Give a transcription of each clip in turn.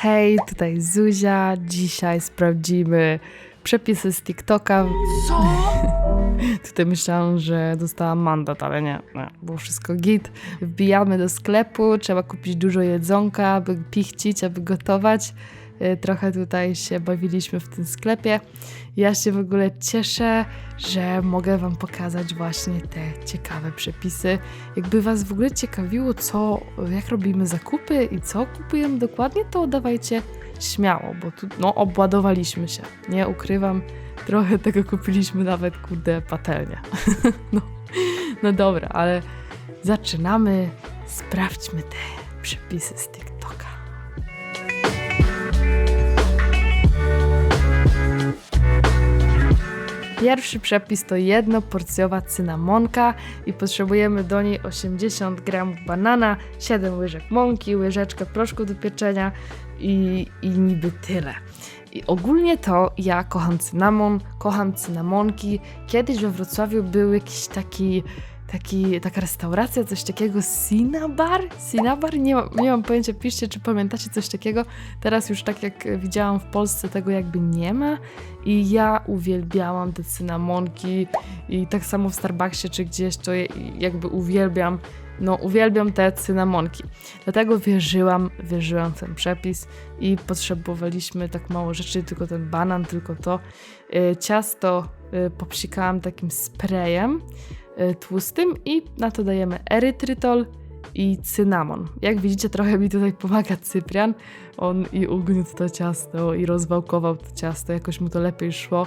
Hej, tutaj Zuzia. Dzisiaj sprawdzimy przepisy z TikToka. Co? Tutaj myślałam, że dostałam mandat, ale nie, nie, było wszystko git. Wbijamy do sklepu, trzeba kupić dużo jedzonka, aby pichcić, aby gotować. Y, Trochę tutaj się bawiliśmy w tym sklepie. Ja się w ogóle cieszę, że mogę Wam pokazać właśnie te ciekawe przepisy. Jakby Was w ogóle ciekawiło, co, jak robimy zakupy i co kupujemy dokładnie, to dawajcie śmiało, bo tu no, obładowaliśmy się. Nie ukrywam, trochę tego kupiliśmy nawet, kurde, patelnia. no, no dobra, ale zaczynamy. Sprawdźmy te przepisy z TikToka. Pierwszy przepis to jednoporcjowa cynamonka i potrzebujemy do niej 80 g banana, 7 łyżek mąki, łyżeczkę proszku do pieczenia i, i niby tyle. I ogólnie to ja kocham cynamon, kocham cynamonki. Kiedyś we Wrocławiu był jakiś taki, taki taka restauracja, coś takiego, Sinabar? Sinabar? Nie, mam- nie mam pojęcia, piszcie, czy pamiętacie coś takiego. Teraz już tak jak widziałam w Polsce, tego jakby nie ma. I ja uwielbiałam te cynamonki i tak samo w Starbucksie czy gdzieś to jakby uwielbiam, no uwielbiam te cynamonki. Dlatego wierzyłam, wierzyłam w ten przepis i potrzebowaliśmy tak mało rzeczy, tylko ten banan, tylko to. Y, Ciasto y, popsikałam takim sprayem tłustym i na to dajemy erytrytol i cynamon. Jak widzicie, trochę mi tutaj pomaga Cyprian. On i ugniótł to ciasto i rozwałkował to ciasto, jakoś mu to lepiej szło.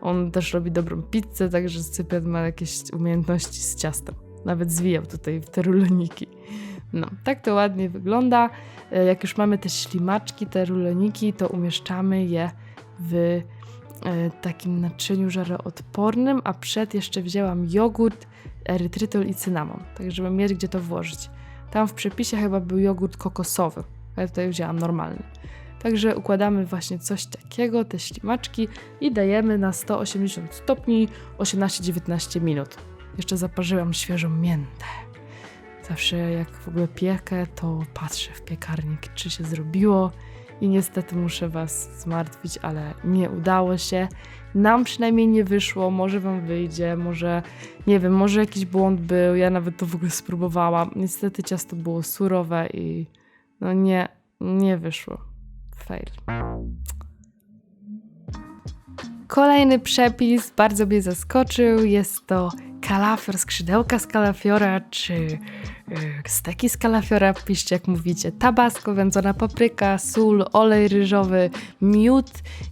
On też robi dobrą pizzę, także Cyprian ma jakieś umiejętności z ciastem. Nawet zwijał tutaj w te ruloniki. No, tak to ładnie wygląda. E, Jak już mamy te ślimaczki, te ruloniki, to umieszczamy je w takim naczyniu żaroodpornym, a przed jeszcze wzięłam jogurt, erytrytol i cynamon, tak żeby mieć gdzie to włożyć. Tam w przepisie chyba był jogurt kokosowy, a ja tutaj wzięłam normalny. Także układamy właśnie coś takiego, te ślimaczki i dajemy na 180 stopni 18-19 minut. Jeszcze zaparzyłam świeżą miętę. Zawsze jak w ogóle piekę, to patrzę w piekarnik, czy się zrobiło. I niestety muszę Was zmartwić, ale nie udało się. Nam przynajmniej nie wyszło, może Wam wyjdzie, może nie wiem, może jakiś błąd był. Ja nawet to w ogóle spróbowałam. Niestety ciasto było surowe i no nie, nie wyszło. Fail. Kolejny przepis bardzo mnie zaskoczył. Jest to kalafior, skrzydełka z kalafiora, czy y, steki z kalafiora. Piszcie jak mówicie. Tabasco, wędzona papryka, sól, olej ryżowy, miód,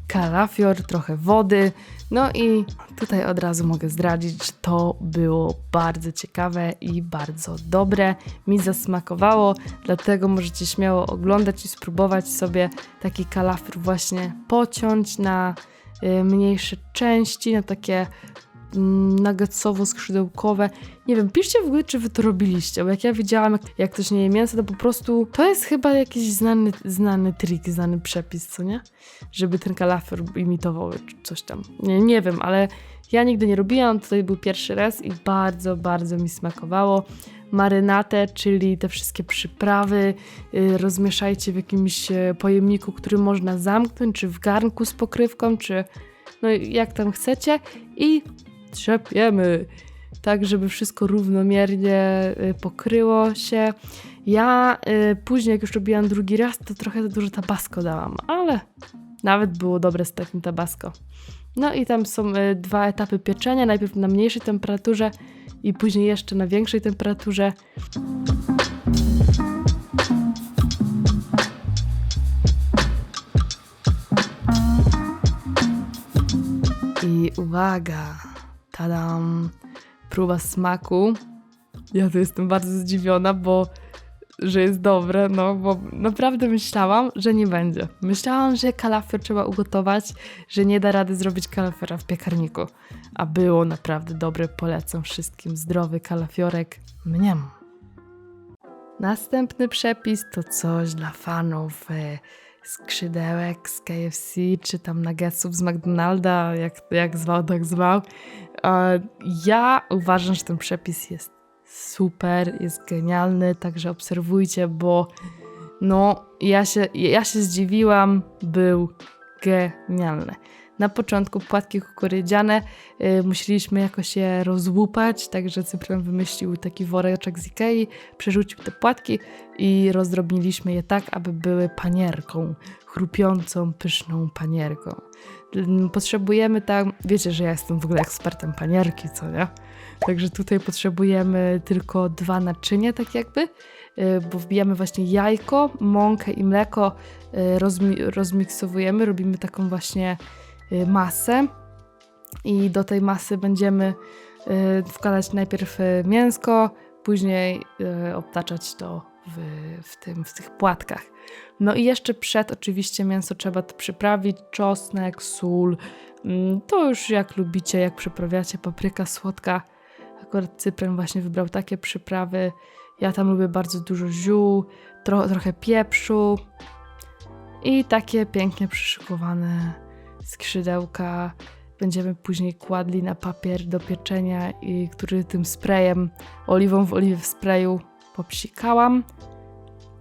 kalafior, trochę wody. No i tutaj od razu mogę zdradzić, to było bardzo ciekawe i bardzo dobre. Mi zasmakowało, dlatego możecie śmiało oglądać i spróbować sobie taki kalafior właśnie pociąć na mniejsze części, na takie mm, nuggetsowo-skrzydełkowe. Nie wiem, piszcie w ogóle, czy wy to robiliście, bo jak ja widziałam, jak, jak ktoś nie je mięso, to po prostu to jest chyba jakiś znany, znany trik, znany przepis, co nie? Żeby ten kalafior imitował coś tam. Nie, nie wiem, ale ja nigdy nie robiłam, tutaj był pierwszy raz i bardzo, bardzo mi smakowało. Marynatę, czyli te wszystkie przyprawy, y, rozmieszajcie w jakimś e, pojemniku, który można zamknąć, czy w garnku z pokrywką, czy no jak tam chcecie i trzepiemy tak, żeby wszystko równomiernie y, pokryło się. Ja y, później, jak już robiłam drugi raz, to trochę za dużo tabasco dałam, ale nawet było dobre z takim tabasco. No i tam są y, dwa etapy pieczenia, najpierw na mniejszej temperaturze i później jeszcze na większej temperaturze. I uwaga, tadam, próba smaku. Ja tu jestem bardzo zdziwiona, bo że jest dobre, no bo naprawdę myślałam, że nie będzie. Myślałam, że kalafior trzeba ugotować, że nie da rady zrobić kalafiora w piekarniku. A było naprawdę dobre, polecam wszystkim zdrowy kalafiorek. Mniam. Następny przepis to coś dla fanów e, skrzydełek z KFC, czy tam nuggetsów z McDonalda, jak, jak zwał, tak zwał. E, Ja uważam, że ten przepis jest super, jest genialny, także obserwujcie, bo No, ja się, ja się zdziwiłam, był genialny. Na początku płatki kukurydziane y, musieliśmy jakoś je rozłupać, także Cyprian wymyślił taki woreczek z Ikei, przerzucił te płatki i rozdrobniliśmy je tak, aby były panierką, chrupiącą, pyszną panierką. Potrzebujemy tam, wiecie, że ja jestem w ogóle ekspertem panierki, co nie? Także tutaj potrzebujemy tylko dwa naczynia, tak jakby, y, bo wbijamy właśnie jajko, mąkę i mleko, y, rozmi- rozmiksowujemy, robimy taką właśnie masę i do tej masy będziemy y, wkładać najpierw y, mięsko, później y, obtaczać to w, w, tym, w tych płatkach. No i jeszcze przed oczywiście mięso trzeba przyprawić, czosnek, sól, mm, to już jak lubicie, jak przyprawiacie, papryka słodka. Akurat Cyprem właśnie wybrał takie przyprawy. Ja tam lubię bardzo dużo ziół, tro, trochę pieprzu i takie pięknie przyszykowane skrzydełka będziemy później kładli na papier do pieczenia, i który tym sprayem, oliwą w oliwie w sprayu popsikałam.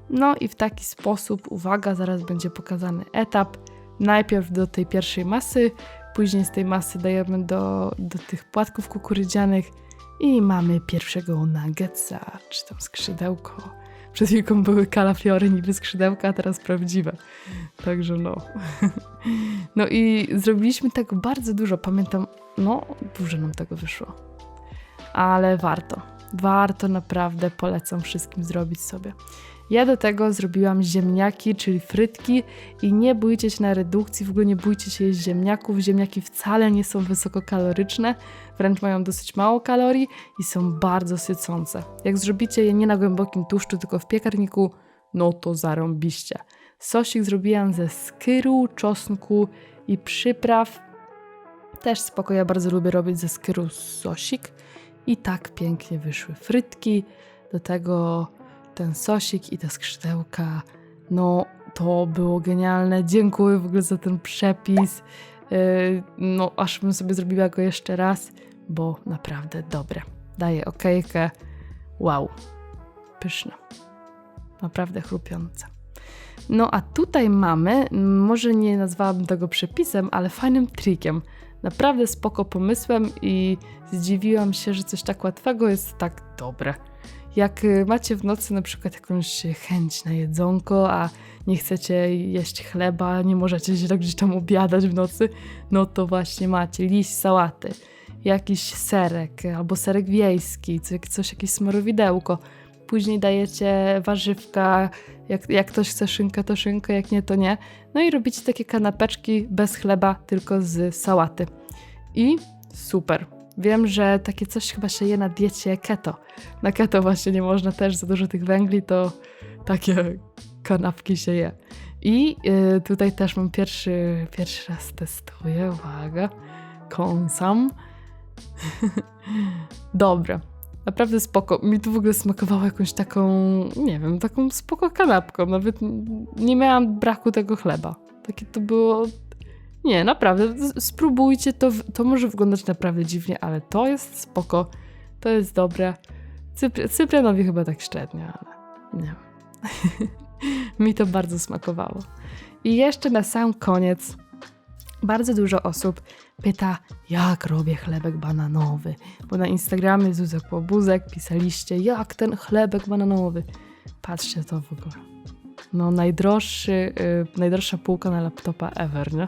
No i w taki sposób, uwaga, zaraz będzie pokazany etap. Najpierw do tej pierwszej masy, później z tej masy dajemy do, do tych płatków kukurydzianych i mamy pierwszego nuggetsa, czy tam skrzydełko. Przed chwilką były kalafiory niby skrzydełka, a teraz prawdziwe. Także no. No i zrobiliśmy tego bardzo dużo. Pamiętam, no, dużo nam tego wyszło. Ale warto. Warto naprawdę, polecam wszystkim zrobić sobie. Ja do tego zrobiłam ziemniaki, czyli frytki i nie bójcie się na redukcji, w ogóle nie bójcie się jeść ziemniaków. Ziemniaki wcale nie są wysokokaloryczne, wręcz mają dosyć mało kalorii i są bardzo sycące. Jak zrobicie je nie na głębokim tłuszczu, tylko w piekarniku, no to zarąbiście. Sosik zrobiłam ze skyru, czosnku i przypraw. Też spoko, ja bardzo lubię robić ze skyru sosik. I tak pięknie wyszły frytki. Do tego ten sosik i te skrzydełka. No, to było genialne. Dziękuję w ogóle za ten przepis. Yy, No, aż bym sobie zrobiła go jeszcze raz, bo naprawdę dobre. Daję okejkę. Wow. Pyszne. Naprawdę chrupiące. No a tutaj mamy, może nie nazwałabym tego przepisem, ale fajnym trikiem. Naprawdę spoko pomysłem i zdziwiłam się, że coś tak łatwego jest tak dobre. Jak y, macie w nocy na przykład jakąś chęć na jedzonko, a nie chcecie jeść chleba, nie możecie się tak gdzieś tam obiadać w nocy, no to właśnie macie liść sałaty, jakiś serek albo serek wiejski, coś, jakieś smarowidełko. Później dajecie warzywka, jak, jak ktoś chce szynkę, to szynkę, jak nie, to nie. No i robicie takie kanapeczki bez chleba, tylko z sałaty. I super. Wiem, że takie coś chyba się je na diecie keto. Na keto właśnie nie można też za dużo tych węgli, to takie kanapki się je. I y, tutaj też mam pierwszy, pierwszy raz testuję, uwaga, kąsam. Dobre. Naprawdę spoko. Mi to w ogóle smakowało jakąś taką, nie wiem, taką spoko kanapką. Nawet nie miałam braku tego chleba. Takie to było... Nie, naprawdę, spróbujcie, to, to może wyglądać naprawdę dziwnie, ale to jest spoko, to jest dobre. Cypr- Cyprianowi chyba tak średnio, ale nie. Mi to bardzo smakowało. I jeszcze na sam koniec bardzo dużo osób pyta, jak robię chlebek bananowy. Bo na Instagramie Zuzek Łobuzek pisaliście, jak ten chlebek bananowy. Patrzcie to w ogóle. No najdroższy, y, najdroższa półka na laptopa ever, nie?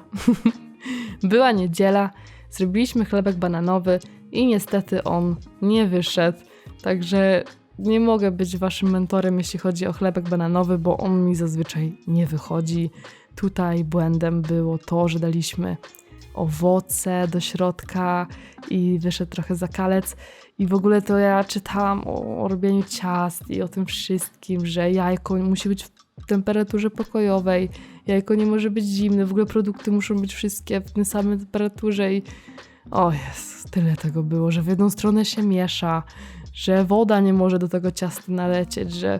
Była niedziela, zrobiliśmy chlebek bananowy i niestety on nie wyszedł. Także nie mogę być waszym mentorem, jeśli chodzi o chlebek bananowy, bo on mi zazwyczaj nie wychodzi. Tutaj błędem było to, że daliśmy owoce do środka i wyszedł trochę zakalec. I w ogóle to ja czytałam o, o robieniu ciast i o tym wszystkim, że jajko musi być w temperaturze pokojowej, jajko nie może być zimne, w ogóle produkty muszą być wszystkie w tej samej temperaturze i o jest, tyle tego było, że w jedną stronę się miesza, że woda nie może do tego ciasta nalecieć, że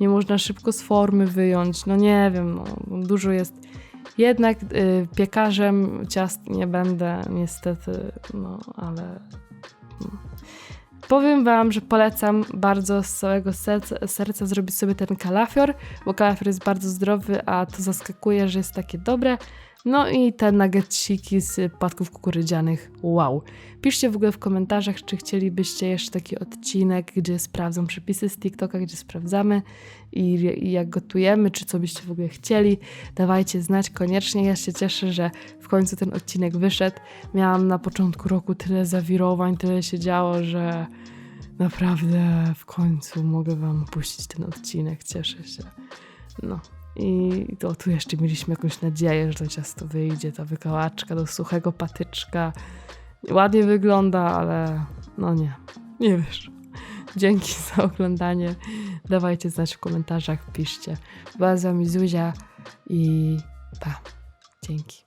nie można szybko z formy wyjąć, no nie wiem, no, dużo jest. Jednak y, piekarzem ciast nie będę, niestety, no ale. Powiem Wam, że polecam bardzo z całego serca, serca zrobić sobie ten kalafior, bo kalafior jest bardzo zdrowy, a to zaskakuje, że jest takie dobre. No i te nuggetsiki z płatków kukurydzianych. Wow. Piszcie w ogóle w komentarzach, czy chcielibyście jeszcze taki odcinek, gdzie sprawdzam przepisy z TikToka, gdzie sprawdzamy i, i jak gotujemy, czy co byście w ogóle chcieli. Dawajcie znać koniecznie. Ja się cieszę, że w końcu ten odcinek wyszedł. Miałam na początku roku tyle zawirowań, tyle się działo, że naprawdę w końcu mogę Wam puścić ten odcinek. Cieszę się. No. I to tu jeszcze mieliśmy jakąś nadzieję, że to ciasto wyjdzie, ta wykałaczka do suchego patyczka. Ładnie wygląda, ale no nie, nie wiesz. Dzięki za oglądanie. Dawajcie znać w komentarzach, piszcie. Była z wami Zuzia i pa. Dzięki.